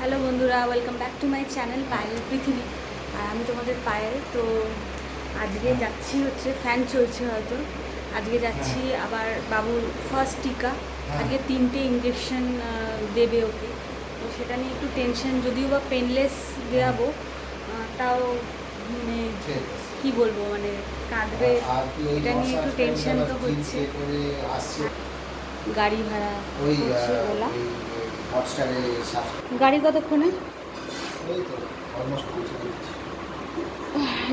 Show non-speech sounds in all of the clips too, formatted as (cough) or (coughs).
Hello বন্ধুরা welcome back to my channel Payel পৃথিবী। আর আমি তোমাদের পায়েল তো আজকে যাচ্ছি হচ্ছে ফ্যান চলছে হয়তো। আজকে যাচ্ছি আবার বাবুর ফার্স্ট টিকা। আজকে তিনটে ইঞ্জেকশন দেবে ওকে। তো সেটা নিয়ে একটু টেনশন যদিও বা পেনলেস দেওয়াবো তাও মানে কি বলব মানে কাঁদবে। এটা নিয়ে একটু টেনশন তো হচ্ছে। গাড়ি ভাড়া ওলা হটস্টারে গাড়ি কতক্ষণে?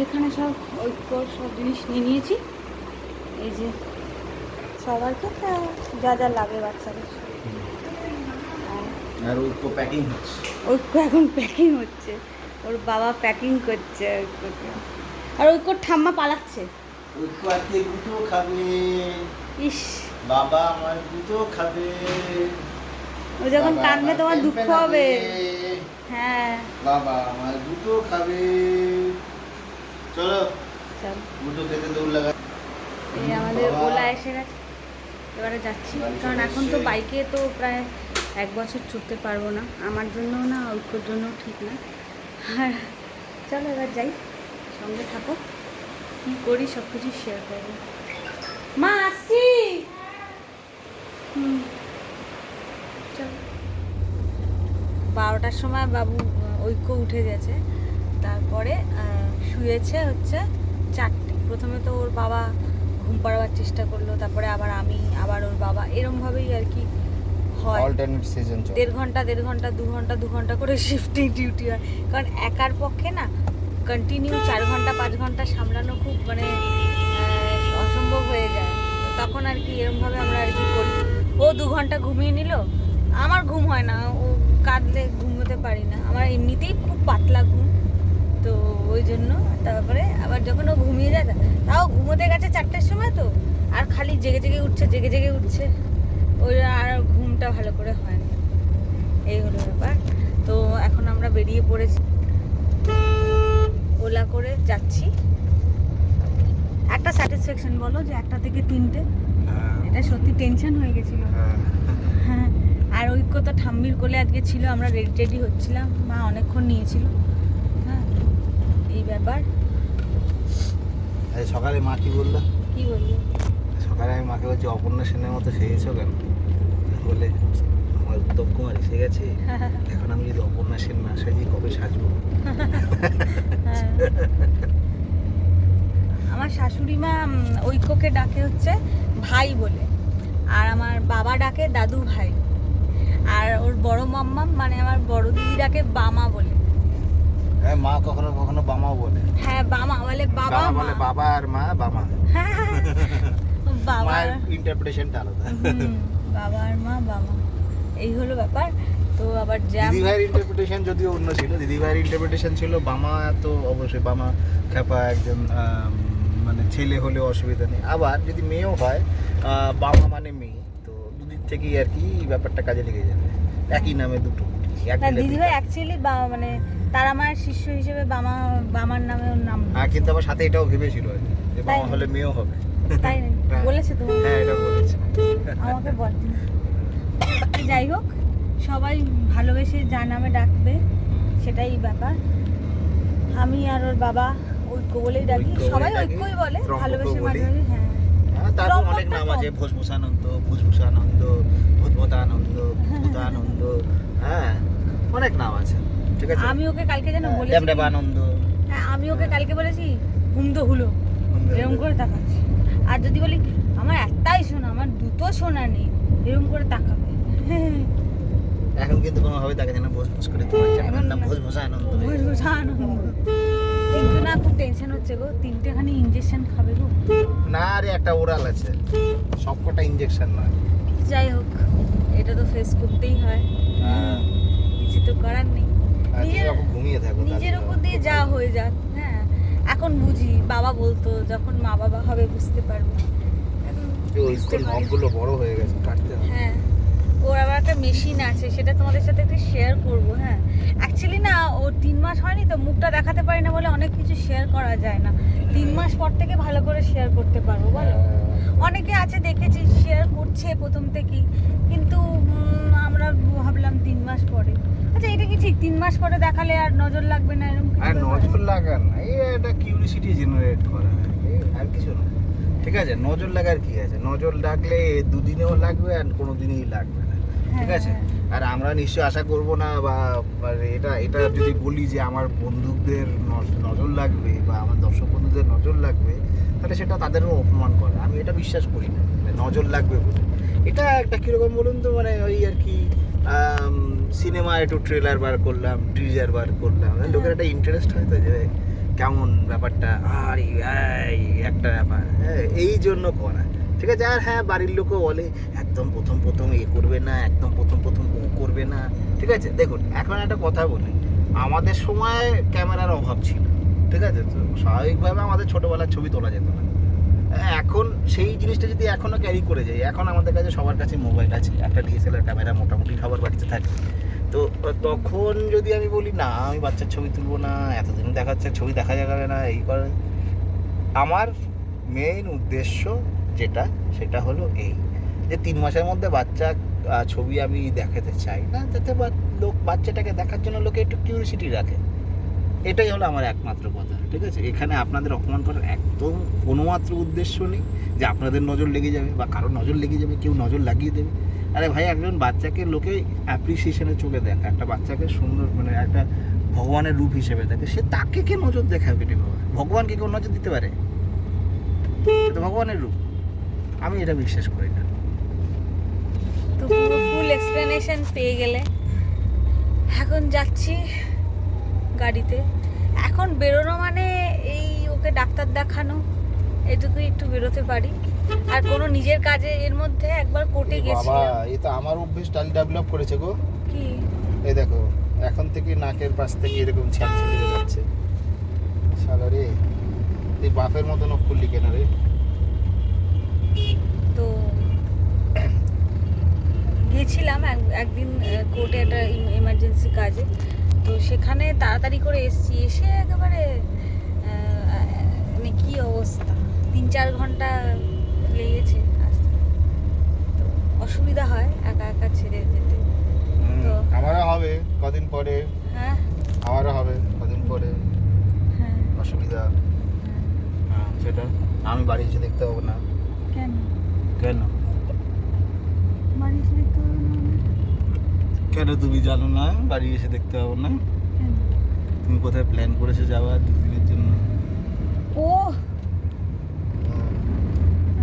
এখানে সব ঐক্য সব জিনিস নিয়ে নিয়েছি। এই যে সবাইকে যা যা লাগে বাচ্চাদের। আর প্যাকিং হচ্ছে। ঐক্য এখন প্যাকিং হচ্ছে। ওর বাবা প্যাকিং করছে। ঐক্যকে আর ঐক্য ঠাম্মা পালাচ্ছে। আজকে দুটো খাবে। ইস। বাবা আমার দুটো খাবে। ও যখন তোমার দুঃখ হবে। হ্যাঁ। বাবা আমার দুটো খাবে। চলো দুটো খেতে দৌড় লাগা। এই আমাদের ওলা এসে গেছে। এবারে যাচ্ছি। কারণ এখন তো বাইকে তো প্রায় এক বছর চড়তে পারব না। আমার জন্যও না ঐক্যর জন্যও ঠিক না। আর চলো এবার যাই। সঙ্গে থাকো। কী করি সব কিছু শেয়ার করব। মা আসছি হুম চলো বারোটার সময় বাবু ঐক্য উঠে গেছে। তারপরে শুয়েছে হচ্ছে চারটে। প্রথমে তো ওর বাবা ঘুম পাড়াবার চেষ্টা করল তারপরে আবার আমি আবার ওর বাবা। এরমভাবেই আর কি হয়। অল্টারনেট সিজন দেড় ঘণ্টা দেড় ঘণ্টা দু ঘণ্টা দু ঘণ্টা করে শিফটিং ডিউটি হয়। কারণ একার পক্ষে না কন্টিনিউ চার ঘণ্টা পাঁচ ঘণ্টা সামলানো খুব মানে অসম্ভব হয়ে যায়। তখন আর কি এরমভাবে আমরা আর কি করি। ও দু ঘণ্টা ঘুমিয়ে নিল আমার ঘুম হয় না। ও কাঁদলে ঘুমোতে পারি না। আমার এমনিতেই খুব পাতলা ঘুম। তো ওই জন্য তারপরে আবার যখন ও ঘুমিয়ে যায় তাও ঘুমোতে গেছে চারটের সময় তো আর খালি জেগে জেগে উঠছে জেগে জেগে উঠছে। ওই আর ঘুমটা ভালো করে হয় না। এই হলো ব্যাপার। তো এখন আমরা বেরিয়ে পড়েছি। ওলা করে যাচ্ছি। একটা স্যাটিসফ্যাকশন বলো যে একটা থেকে তিনটে। এটা সত্যি টেনশন হয়ে গেছিল। হ্যাঁ। আর ঐক্য তো ঠাম্মির কোলে আজকে ছিল আমরা রেডি টেডি হচ্ছিলাম। মা অনেকক্ষণ নিয়েছিল। হ্যাঁ এই ব্যাপার। আজ সকালে মা কি বলল? কি বলল? সকালে আমি মাকে বলছি অপর্ণা সেনের মতো সেজেছো কেন? বলে আমার উত্তম কুমার এসে গেছে। (laughs) এখন আমি যদি অপর্ণা সেন না সাজি কবে সাজবো? হ্যাঁ। আমার শাশুড়ি মা ঐক্যকে ডাকে হচ্ছে ভাই বলে। আর আমার বাবা ডাকে দাদু ভাই আর ওর বড় মাম্মা মানে আমার বড় দিদিটাকে বামা বলে। হ্যাঁ মা কখনো কখনো বামা বলে। হ্যাঁ বামা বলে বাবা বলে বাবা আর মা বামা। (laughs) বাবা ইন্টারপ্রিটেশনটা আলাদা। বাবা আর মা বামা। এই হলো ব্যাপার। তো আবার জ্যাম দিদি ভাইয়ের ইন্টারপ্রিটেশন যদিও অন্য ছিল দিদি ভাইয়ের ইন্টারপ্রিটেশন ছিল বামা তো অবশ্যই বামা খ্যাপা একজন মানে ছেলে হলে অসুবিধা নেই। আবার যদি মেয়েও হয় বামা মানে মেয়ে। থেকেই আর কি ব্যাপারটা কাজে লেগে যাবে। একই নামে দুটো। অ্যাকচুয়ালি মানে তারা মায়ের শিষ্য হিসেবে বামা বামার নামে নাম। হ্যাঁ কিন্তু আবার সাথে এটাও ভেবেছিল আর যে হলে মেয়েও হবে। তাই হ্যাঁ। বলেছে তো। হ্যাঁ এটা বলেছে। আমাকে বল। যাই হোক সবাই ভালোবেসে যা নামে ডাকবে সেটাই ব্যাপার। আমি আর ওর বাবা ঐক্য বলেই ডাকি। সবাই ঐক্যই বলে ভালোবেসে। মাঝে হ্যাঁ, তারপর অনেক নাম। আছে ভোজভূষানন্দ ভুজভূষানন্দ ভূতভূতানন্দ ভূতানন্দ হ্যাঁ অনেক নাম আছে ঠিক আছে? আমি ওকে কালকে যেন বলেছি। ড্যামড্যাবানন্দ হ্যাঁ আমি ওকে কালকে বলেছি কুমতো হুলো এরকম করে তাকাচ্ছি। আর যদি বলি আমার একটাই শোনা আমার দুটো শোনা নেই এরকম করে তাকাবে। এখন কিন্তু কোনোভাবে তাকে যেন ভোজভুজ করে তোমার নাম না। ভোজভূষানন্দ বুঝ বুঝা আনন্দ কিন্তু না খুব টেনশন হচ্ছে গো। তিনটেখানি ইঞ্জেকশন খাবে গো। না রে একটা ওরাল আছে। সবকটা ইঞ্জেকশন নয়। যাই হোক এটা তো ফেস করতেই হয়। হ্যাঁ। কিছু তো করার নেই। ঘুমিয়ে থাকো নিজের উপর দিয়ে যা হয়ে যাক হ্যাঁ। এখন বুঝি বাবা বলতো যখন মা বাবা হবে বুঝতে পারব এখন। নখগুলো বড় হয়ে গেছে কাটতে হবে। হ্যাঁ। ওর আবার একটা মেশিন আছে সেটা তোমাদের সাথে একটু শেয়ার করব হ্যাঁ। অ্যাকচুয়ালি না ও তিন মাস হয়নি তো মুখটা দেখাতে পারি না বলে অনেক কিছু শেয়ার করা যায় না। তিন মাস পর থেকে ভালো করে শেয়ার করতে পারব বলো। অনেকে আছে দেখেছি শেয়ার করছে প্রথম থেকেই কিন্তু আমরা ভাবলাম তিন মাস পরে। আচ্ছা এটা কি ঠিক? তিন মাস করে দেখালে আর নজর লাগবে না এরকম আর নজর লাগার না একটা কিউরিসিটি জেনারেট করা আর কিছু না। ঠিক আছে নজর লাগার কি আছে? নজর লাগলে দুদিনেও লাগবে আর কোনো দিনই লাগবে ঠিক হ্যাঁ, আছে? হ্যাঁ। আর আমরা নিশ্চয়ই আশা করব না বা এটা এটা যদি বলি যে আমার বন্ধুদের নজ- নজর লাগবে বা আমার দর্শক বন্ধুদের নজর লাগবে তাহলে সেটা তাদেরও অপমান করে। আমি এটা বিশ্বাস করি না মানে নজর লাগবে বলে। এটা একটা কীরকম বলুন তো মানে ওই আর কি সিনেমা একটু ট্রেলার বার করলাম টিজার বার করলাম। মানে লোকের একটা ইন্টারেস্ট হয় তো যে কেমন ব্যাপারটা? আর এই একটা ব্যাপার। হ্যাঁ এই জন্য করা। ঠিক আছে? আর হ্যাঁ বাড়ির লোকও বলে, একদম প্রথম প্রথম এ করবে না, একদম প্রথম প্রথম ও করবে না। ঠিক আছে? দেখুন, এখন একটা কথা বলি। আমাদের সময় ক্যামেরার অভাব ছিল। ঠিক আছে? তো স্বাভাবিকভাবে আমাদের ছোটোবেলার ছবি তোলা যেত না। এখন সেই জিনিসটা যদি এখনও ক্যারি করে যাই, এখন আমাদের কাছে সবার কাছে মোবাইল আছে। একটা ডিএসএলআর ক্যামেরা মোটামুটি সবার বাড়িতে থাকে। তো তখন যদি আমি বলি, না, আমি বাচ্চার ছবি তুলবো না, এতদিন দেখাচ্ছে, ছবি দেখা যাবে না, এই করে। আমার মেইন উদ্দেশ্য যেটা, সেটা হলো এই। যে তিন মাসের মধ্যে বাচ্চা ছবি আমি দেখাতে চাই না, যাতে বা- লোক, বাচ্চাটাকে দেখার জন্য লোকে একটু কিউরিসিটি রাখে। এটাই হলো আমার একমাত্র কথা, ঠিক আছে? এখানে আপনাদের অপমান করার একদম কোনো মাত্র উদ্দেশ্য নেই যে আপনাদের নজর লেগে যাবে বা কারোর নজর লেগে যাবে, কেউ নজর লাগিয়ে দেবে। আরে ভাই, একজন বাচ্চাকে লোকে অ্যাপ্রিসিয়েশনের চোখে দেখে, একটা বাচ্চাকে সুন্দর মানে একটা ভগবানের রূপ হিসেবে দেখে, সে তাকে কে নজর দেখাবে রে বাবা? ভগবানকে কেউ নজর দিতে পারে? ভগবানের রূপ। আমি এটা বিশ্বাস করি না। তো পুরো ফুল এক্সপ্লেনেশন পেয়ে গেলে। এখন যাচ্ছি গাড়িতে। এখন বেরোনো মানে এই ওকে ডাক্তার দেখানো এটুকুই একটু বেরোতে পারি। আর কোনো নিজের কাজে এর মধ্যে একবার কোর্টে বাবা গেছিলাম। এই তো আমার অভ্যেস ডাল ডেভেলপ করেছে গো। কি? এই দেখো এখন থেকে নাকের পাশ থেকে এরকম ছেলে যাচ্ছে। শালা রে এই বাপের মতো নখ খুললি কেন রে। তো গিয়েছিলাম এক- একদিন কোর্টে একটা এমার্জেন্সি কাজে। তো সেখানে তাড়াতাড়ি করে এসছি এসে একেবারে মানে কী অবস্থা? তিন চার ঘণ্টা লেগেছে আসতে। তো অসুবিধা হয় একা একা ছেড়ে যেতে। তো- আমারও হবে কদিন পরে। হ্যাঁ? আমারও হবে কদিন পরে। হ্যাঁ। অসুবিধা। হ্যাঁ সেটা আমি বাড়ি এসে দেখতে পাবো না। কেন? কেন? বাড়ি এসে দেখতে হবে না? কেন তুমি জানো না? বাড়ি এসে দেখতে পাবো না? তুমি কোথায় প্ল্যান করেছ যাওয়ার দুদিনের জন্য? ও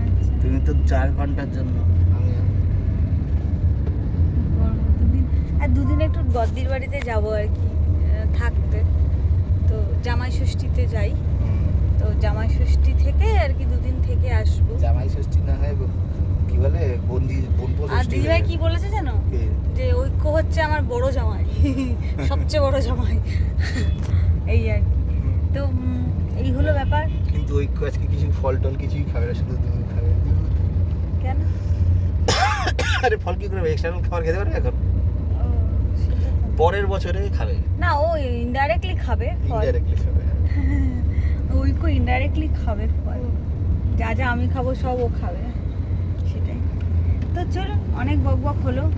আচ্ছা। তুমি তো চার ঘণ্টার জন্য। আর দুদিন একটু গদ্দির বাড়িতে যাব আর কি। থাকতে তো জামাই ষষ্ঠীতে যাই। জামাই ষষ্ঠী থেকে আর কি দুদিন থেকে আসব। জামাই ষষ্ঠী না হয় কি বলে বন্দি বোনপো আর দিদিভাই হয়ে। কি বলেছে জানো? যে ঐক্য হচ্ছে আমার বড় জামাই। (laughs) সবচেয়ে বড় জামাই। এই আর কি। তো এই হলো ব্যাপার। কিন্তু ঐক্য আজকে কিছু ফল টল কিছুই খাবে না শুধু দুধ খাবে। কেন? (coughs) আরে ফল কি করে এক্সটার্নাল খাবার খেতে পারবে এখন। পরের বছরে খাবে। না ও ইনডাইরেক্টলি খাবে ইনডাইরেক্টলি খাবে (laughs) ঐক্য ইনডাইরেক্টলি খাবে ফল। যা যা আমি খাব সব ও খাবে। সেটাই। তো চলুন অনেক বক বক হলো।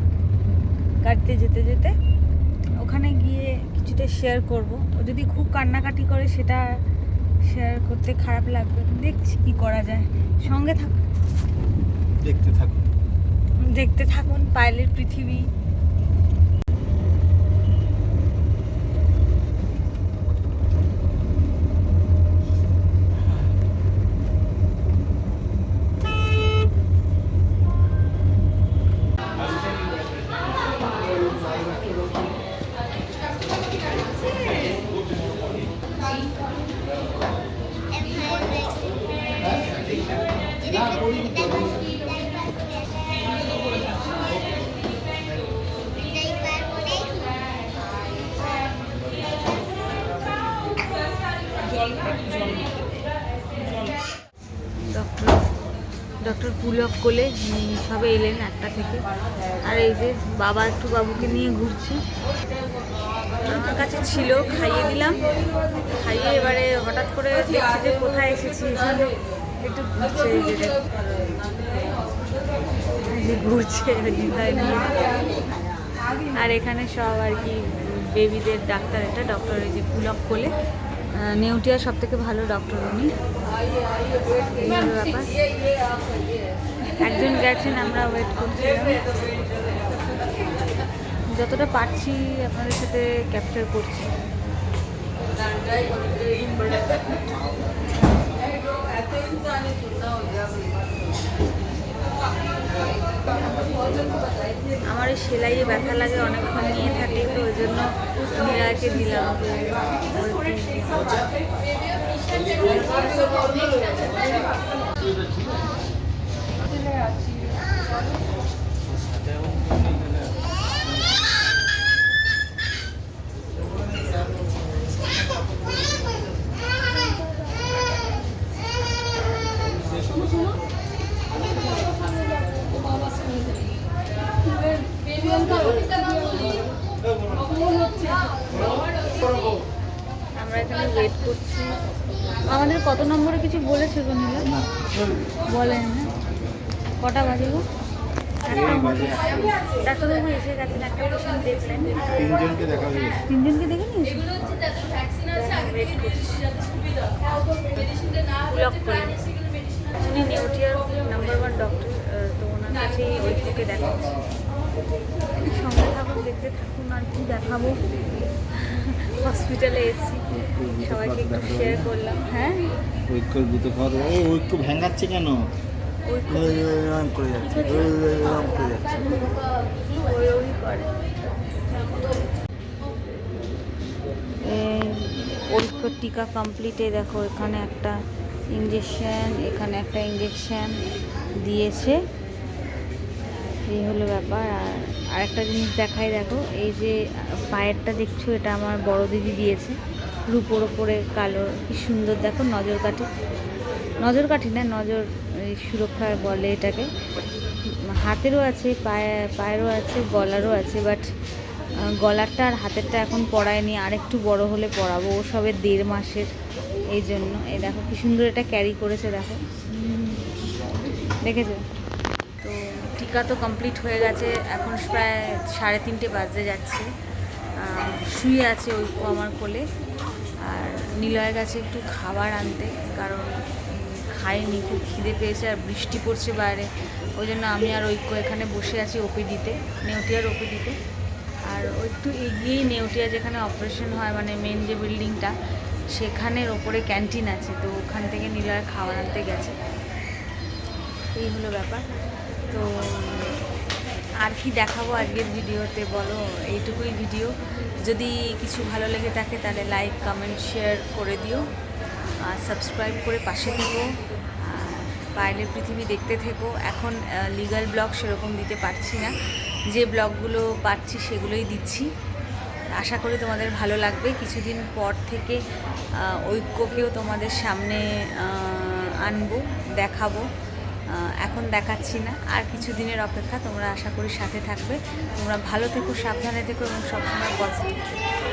গাড়িতে যেতে যেতে। ওখানে গিয়ে কিছুটা শেয়ার করব। ও যদি খুব কান্নাকাটি করে সেটা শেয়ার করতে খারাপ লাগবে। দেখছি কি করা যায়। সঙ্গে থাকুন দেখতে থাকো দেখতে থাকুন পায়েলের পৃথিবী। ডক্টর ডক্টর পুলক কোলে সবে এলেন একটা থেকে। আর এই যে বাবা একটু বাবুকে নিয়ে ঘুরছে। আমার কাছে ছিল, খাইয়ে দিলাম। খাইয়ে এবারে হঠাৎ করে দেখছি যে কোথায় এসেছি একটু ঘুরছে আর এখানে সব আর কি বেবিদের ডাক্তার, এটা ডক্টর যে পুলক কোলে। নেউটিয়ার সব থেকে ভালো ডক্টর উনি। একজন গেছেন, আমরা ওয়েট করছিলাম। যতটা পারছি আপনাদের সাথে ক্যাপচার করছি। আমার এই সেলাইয়ে ব্যথা লাগে অনেকক্ষণ নিয়ে থাকে তো ওই জন্য মীরাকে দিলাম। আমরা এখানে ওয়েট করছি। আমাদের কত নম্বরে কিছু বলেছে গো নীলা? বলেন না। কটা বাজে গো? ডাক্তারবাবু এসে গেছেন একটা পেশেন্ট দেখলেন। তিনজনকে দেখা হয়েছে তিনজনকে দেখে উনি নেউটিয়ার নাম্বার ওয়ান ডক্টর তো ওনার কাছেই ওইটুকে দেখাচ্ছি। সঙ্গে থাকুন দেখতে থাকুন আর কি দেখাবো। হসপিটালে এসেছি। সবাইকে একটু শেয়ার করলাম। হ্যাঁ? ঐক্যর গুতো ঘর ও ঐক্য ভেঙাচ্ছে কেন? ওই ওই ওই ওরম করে যাচ্ছে ওই ওই ওরম করে যাচ্ছে ওই ওই করে ঐক্য টিকা কমপ্লিটে দেখো এখানে একটা ইঞ্জেকশন এখানে একটা ইঞ্জেকশন দিয়েছে। এই হলো ব্যাপার। আর আরেকটা জিনিস দেখাই, দেখো, এই যে পায়েরটা দেখছ, এটা আমার বড় দিদি দিয়েছে। রূপোর ওপরে কালো, কি সুন্দর, দেখো, নজর কাঠি। নজর কাঠি না, নজর সুরক্ষা বলে এটাকে। হাতেরও আছে, পায়ে, পায়েরও আছে, গলারও আছে বাট গলারটা আর হাতেরটা এখন পরায়নি। আর একটু বড় হলে পরাবো, ও সবে দেড় মাসের। এই জন্য, এই দেখো, কি সুন্দর এটা ক্যারি করেছে, দেখো। দেখেছ? টিকা তো কমপ্লিট হয়ে গেছে, এখন প্রায় সাড়ে তিনটে বাজতে যাচ্ছে। শুয়ে আছে ঐক্য আমার কোলে। আর নিলয় গেছে একটু খাবার আনতে, কারণ খাইনি খুব খিদে পেয়েছে আর বৃষ্টি পড়ছে বাইরে। ওই জন্য আমি আর ঐক্য এখানে বসে আছি ওপিডিতে, নেউটিয়ার ওপিডিতে। আর ওই একটু এগিয়েই নেউটিয়া যেখানে অপারেশন হয় মানে মেন যে বিল্ডিংটা সেখানের ওপরে ক্যান্টিন আছে। তো ওখান থেকে নিলয় খাবার আনতে গেছে। এই হলো ব্যাপার। তো আর কি দেখাবো আজকের ভিডিওতে, বলো? এইটুকুই ভিডিও যদি কিছু ভালো লেগে থাকে, তাহলে লাইক কমেন্ট শেয়ার করে দিও। আর সাবস্ক্রাইব করে পাশে থেকো। বাইরের পৃথিবী দেখতে থেকো। এখন লিগাল ব্লগ সেরকম দিতে পারছি না। যে ব্লগগুলো পাচ্ছি, সেগুলোই দিচ্ছি। আশা করি তোমাদের ভালো লাগবে। কিছুদিন পর থেকে ঐক্যকেও তোমাদের সামনে আনব, দেখাবো। এখন দেখাচ্ছি না। আর কিছু দিনের অপেক্ষা তোমরা আশা করি সাথে থাকবে। তোমরা ভালো থেকো, সাবধানে থেকো এবং সবসময় পজিটিভ থেকো।